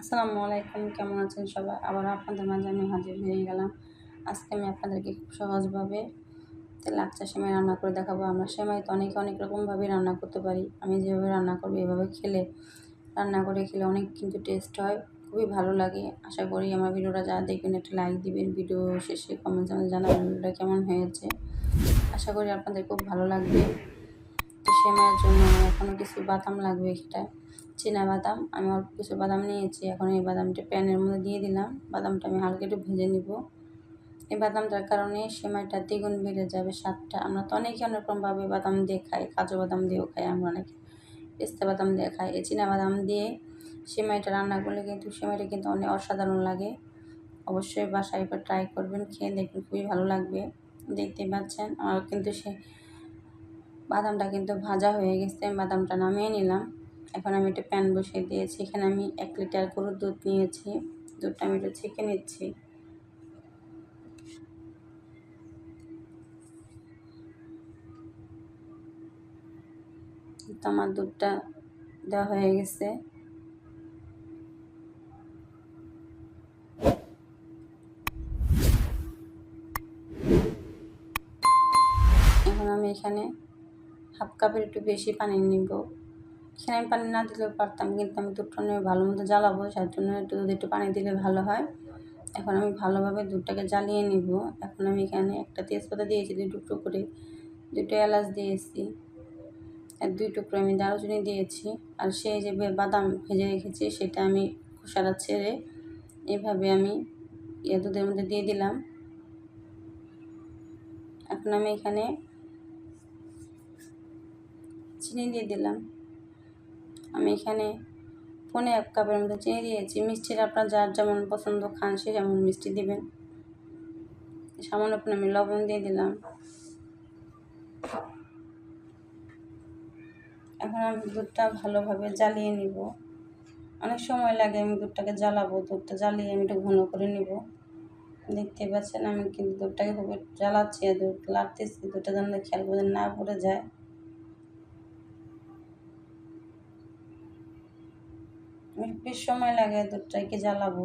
আসসালামু আলাইকুম, কেমন আছেন সবাই? আবার আপনাদের মাঝে আমি হাজির হয়ে গেলাম। আজকে আমি আপনাদেরকে খুব সহজভাবে লাচ্চা সেমাই রান্না করে দেখাবো। আমরা সেমাই তো অনেকে অনেক রকমভাবে রান্না করতে পারি। আমি যেভাবে রান্না করব, এভাবে খেলে, রান্না করে খেলে অনেক কিন্তু টেস্ট হয়, খুবই ভালো লাগে। আশা করি আমার ভিডিওটা যা দেখবেন, একটা লাইক দিবেন। ভিডিও শেষে আমাদের জানাবেন ভিডিওটা কেমন হয়েছে। আশা করি আপনাদের খুব ভালো লাগবে। সেমাইয়ের জন্য এখনও কিছু বাদাম লাগবে এটা চীনা বাদাম, আমি অল্প কিছু বাদাম নিয়েছি, এখন এই বাদামটা প্যানের মধ্যে দিয়ে দিলাম, বাদামটা আমি হালকা একটু ভেজে নিব। এই বাদামটার কারণে সেমাইটা দ্বিগুণ বেড়ে যাবে স্বাদটা। আমরা তো অনেকে অনেক রকমভাবে বাদাম দিয়ে খাই, কাজু বাদাম দিয়েও খাই, আমরা অনেকে পেস্তা বাদাম দিয়ে খাই। এই চীনা বাদাম দিয়ে সেমাইটা রান্না করলে কিন্তু, সেমাইটা কিন্তু অনেক অসাধারণ লাগে। অবশ্যই বাসায় এবার ট্রাই করবেন, খেয়ে দেখবেন খুবই ভালো লাগবে। দেখতে পাচ্ছেন আর কিন্তু সে বাদামটা কিন্তু ভাজা হয়ে গেছে বাদামটা নামিয়ে নিলাম। এখন আমি একটা প্যান বসিয়ে দিয়েছি। এখানে আমি এক লিটার গরুর দুধ নিয়েছি। দুধটা আমি একটু ছেঁকে নিচ্ছি। তো আমার দুধটা দেওয়া হয়ে গেছে। এখন আমি এখানে হাফ কাপের একটু বেশি পানি নিব। আমি পানি না দিলেও পারতাম, কিন্তু আমি দুধটা নিয়ে ভালো মতো জ্বালাবো যার জন্য একটু দুধ, একটু পানি দিলে ভালো হয়। এখন আমি ভালোভাবে দুধটাকে জ্বালিয়ে নিব। এখন আমি এখানে একটা তেজপাতা দিয়েছি, দুই টুকরো করে। দুটো এলাচ দিয়েছি, আর দুই টুকরো আমি দারুচিনি দিয়েছি। আর সেই যে বাদাম ভেজে রেখেছি, সেটা আমি খোসাটা ছেড়ে এভাবে আমি ইয়ে দুধের মধ্যে দিয়ে দিলাম। এখন আমি এখানে চিনি দিয়ে দিলাম। আমি এখানে পনে এক কাপের মতো চিনি দিয়েছি। মিষ্টিটা আপনার যার যেমন পছন্দ খান, সে যেমন মিষ্টি দিবেন। সামান্য আপনি আমি লবণ দিয়ে দিলাম। এখন আমি দুধটা ভালোভাবে জ্বালিয়ে নিব। অনেক সময় লাগে আমি দুধটাকে জ্বালাবো, দুধটা জ্বালিয়ে আমি একটু ঘন করে নিব। দেখতে পাচ্ছেন আমি কিন্তু দুধটাকে খুব জ্বালাচ্ছি আর দুধ লাগতেছি দুধটা যেন খেয়াল করে না পড়ে যায়। বেশ সময় লাগে দুধটাকে জ্বালাবো।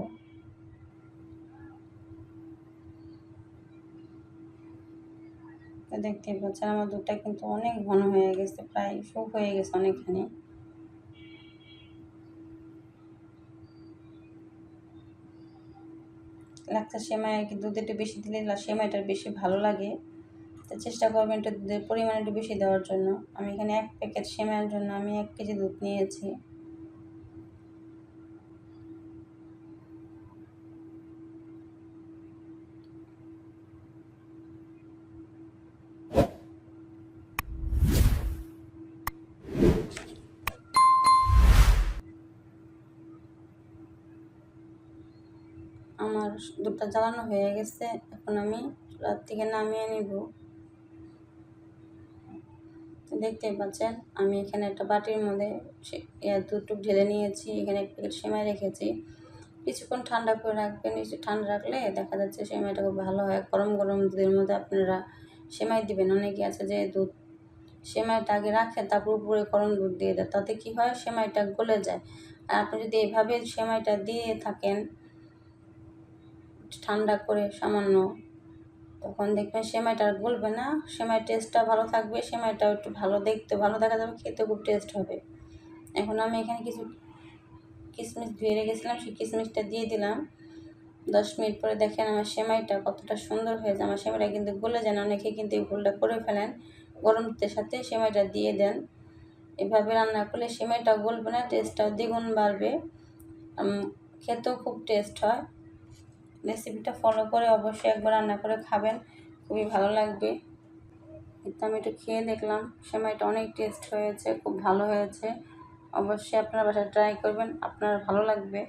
দেখতে পাচ্ছেন আমার দুধটা কিন্তু অনেক ঘন হয়ে গেছে, প্রায় শুক হয়ে গেছে অনেকখানি। লাগছে সেমাই আর কি, দুধ একটু বেশি দিলে সেমাইটা বেশি ভালো লাগে। তো চেষ্টা করবেন একটু দুধের পরিমাণ একটু বেশি দেওয়ার জন্য। আমি এখানে এক প্যাকেট সেমাইয়ের জন্য আমি এক কেজি দুধ নিয়েছি। আমার দুধটা জ্বালানো হয়ে গেছে, এখন আমি রাত থেকে নামিয়ে নিব। দেখতেই পাচ্ছেন, আমি এখানে একটা বাটির মধ্যে দুধটুক ঢেলে নিয়েছি, এখানে এক প্যাকেট সেমাই রেখেছি। কিছুক্ষণ ঠান্ডা করে রাখবেন ঠান্ডা রাখলে দেখা যাচ্ছে সেমাইটা খুব ভালো হয়। গরম গরম দুধের মধ্যে আপনারা সেমাই দিবেন, অনেকে আছে যে দুধ সেমাইটা আগে রাখে, তারপর উপরে গরম দুধ দিয়ে দেয়, তাতে কী হয়? সেমাইটা গলে যায়। আর আপনি যদি এভাবে সেমাইটা দিয়ে থাকেন ঠান্ডা করে সামান্য, তখন দেখবেন সেমাইটা আর গলবে না। সেমাই টেস্টটা ভালো থাকবে, সেমাইটাও একটু ভালো দেখতে, ভালো দেখা যাবে, খেতে খুব টেস্ট হবে। এখন আমি এখানে কিছু কিশমিশ ধুয়ে রেখেছিলাম, সেই কিশমিশটা দিয়ে দিলাম। দশ মিনিট পরে দেখেন আমার সেমাইটা কতটা সুন্দর হয়েছে। আমার সেমাইটা কিন্তু গলে যায় না, অনেকে কিন্তু এই ভুলটা করে ফেলেন। গরম সাথে সেমাইটা দিয়ে দেন। এভাবে রান্না করলে সেমাইটা গলবে না টেস্টটাও দ্বিগুণ বাড়বে। খেতেও খুব টেস্ট হয়। রেসিপিটা ফলো করে অবশ্যই একবার রান্না করে খাবেন। খুবই ভালো লাগবে। কিন্তু আমি একটু খেয়ে দেখলাম, সেমাইটা অনেক টেস্ট হয়েছে, খুব ভালো হয়েছে। অবশ্যই আপনারা বাসায় ট্রাই করবেন, আপনার ভালো লাগবে।